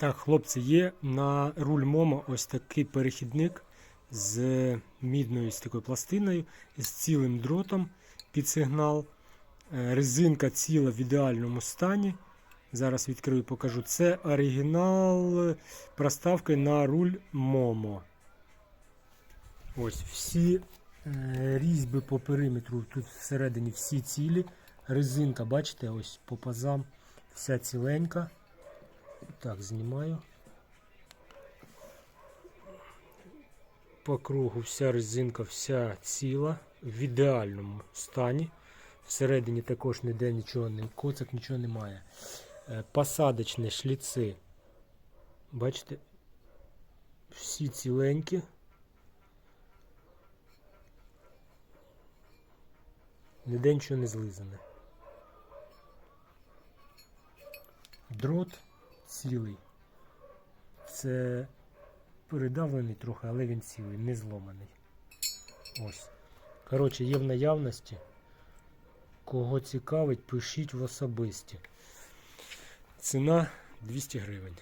Так, хлопці, є на руль Момо ось такий перехідник з мідною з такою пластиною, з цілим дротом під сигнал. Е, Резинка ціла в ідеальному стані. Зараз відкрию покажу. Це оригінал проставки на руль Момо. Ось всі е, різьби по периметру тут всередині всі цілі. Резинка, бачите, ось по пазам вся ціленька. Так, знімаю. По кругу вся резинка, вся ціла, в ідеальному стані. Всередині також ніде нічого не коцок, нічого немає. Е, Посадочні шліци. Бачите, всі ціленькі. Ніде нічого не злизане. Дрот цілий. Це передавлений трохи, але він цілий, не зломаний. Ось. Коротше, є в наявності. Кого цікавить, пишіть в особисті. Ціна 200 гривень.